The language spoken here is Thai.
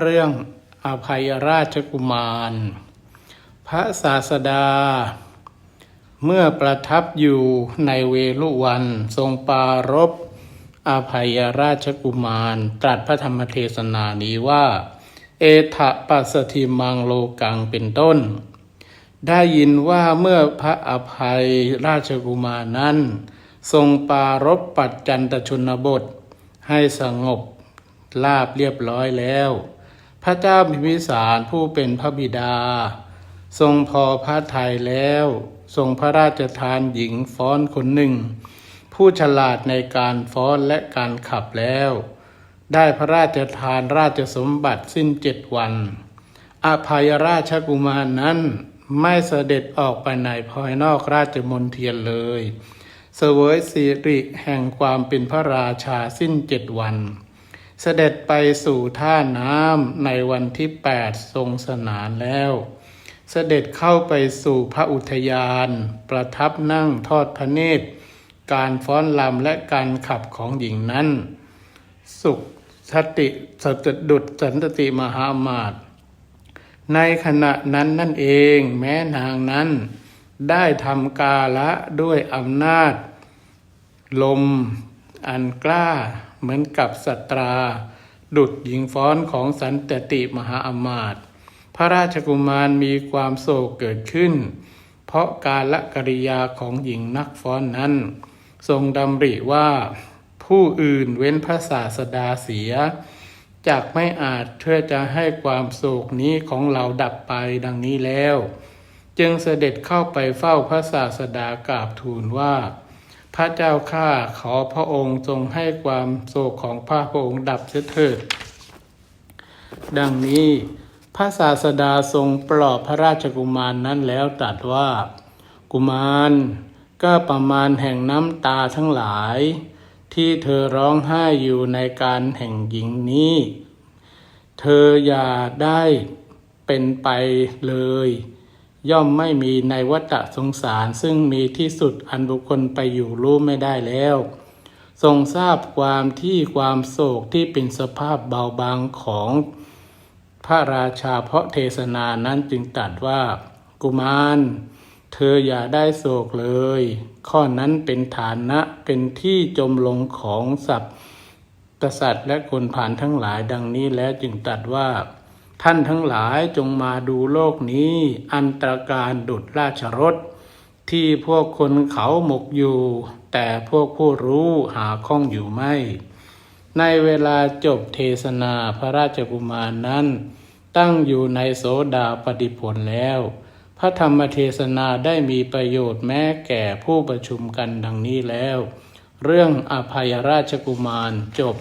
เรื่องอภัยราชกุมาร พระศาสดา เมื่อประทับอยู่ในเวลุวันทรงปรารบอภัยราชกุมารตรัสพระธรรมเทศนานี้ว่า เอถะปัสธิมังโลกังเป็นต้น ได้ยินว่าเมื่อพระอภัยราชกุมารนั้น ทรงปรารบปัจจันตชนบท ให้สงบลาบเรียบร้อยแล้ว พระเจ้าพิมพิสารผู้เป็นพระบิดา ทรงพอพระทัยแล้ว ทรงพระราชทานหญิงฟ้อนคนหนึ่ง ผู้ฉลาดในการฟ้อนและการขับแล้ว ได้พระราชทานราชสมบัติสิ้นเจ็ดวันอภัยราชกุมารนั้นไม่เสด็จออกไปในภายนอกราชมนเทียนเลย เสวยสิริแห่งความเป็นพระราชาสิ้นเจ็ดวัน เสด็จไปสู่ท่าน้ำในวันที่แปดทรงสนานแล้ว เสด็จเข้าไปสู่พระอุทยาน ประทับนั่งทอดพระเนตร การฟ้อนลำและการขับของหญิงนั้น สุขสติสตดุดสันติมหามาตในขณะนั้นนั่นเองแม้นางนั้น ได้ทำกาละด้วยอำนาจ ลมอันกล้า เหมือนกับสตรา ดุดหญิงฟ้อนของสันตติมหาอมาตย์พระราชกุมารมีความโศกเกิดขึ้น เพราะการละกริยาของหญิงนักฟ้อนนั้น ทรงดำริว่า ผู้อื่นเว้นพระศาสดาเสียจากไม่อาจเพื่อจะให้ความโศกนี้ของเราดับไปดังนี้แล้ว จึงเสด็จเข้าไปเฝ้าพระศาสดากราบทูลว่า พระเจ้าข้าขอพระองค์ทรงให้ความโศกของพระพองค์ดับเสียเถิด ดังนี้พระศาสดาทรงปลอบพระราชกุมารนนั้นแล้วตรัสว่า กุมารก็ประมาณแห่งน้ำตาทั้งหลาย ที่เธอร้องไห้อยู่ในการแห่งหญิงนี้ เธออย่าได้เป็นไปเลย ย่อมไม่มีในวัฏสงสารซึ่งมีที่สุดอันบุคคลไปอยู่รู้ไม่ได้แล้ว ทรงทราบความที่ความโศกที่เป็นสภาพเบาบางของพระราชาเพราะเทศนานั้นจึงตรัสว่า กุมารเธออย่าได้โศกเลย ข้อนั้นเป็นฐานะเป็นที่จมลงของสัตว์กษัตริย์และคนผ่านทั้งหลายดังนี้แล้วจึงตรัสว่า ท่านทั้งหลายจงมาดูโลกนี้ อันตรการดุดราชรถ ที่พวกคนเขาหมกอยู่ แต่พวกผู้รู้หาข้องอยู่ไม่ ในเวลาจบเทศนาพระราชกุมารนั้น ตั้งอยู่ในโสดาปฏิผลแล้ว พระธรรมเทศนาได้มีประโยชน์แม้แก่ผู้ประชุมกันดังนี้แล้ว เรื่องอภัยราชกุมารจบ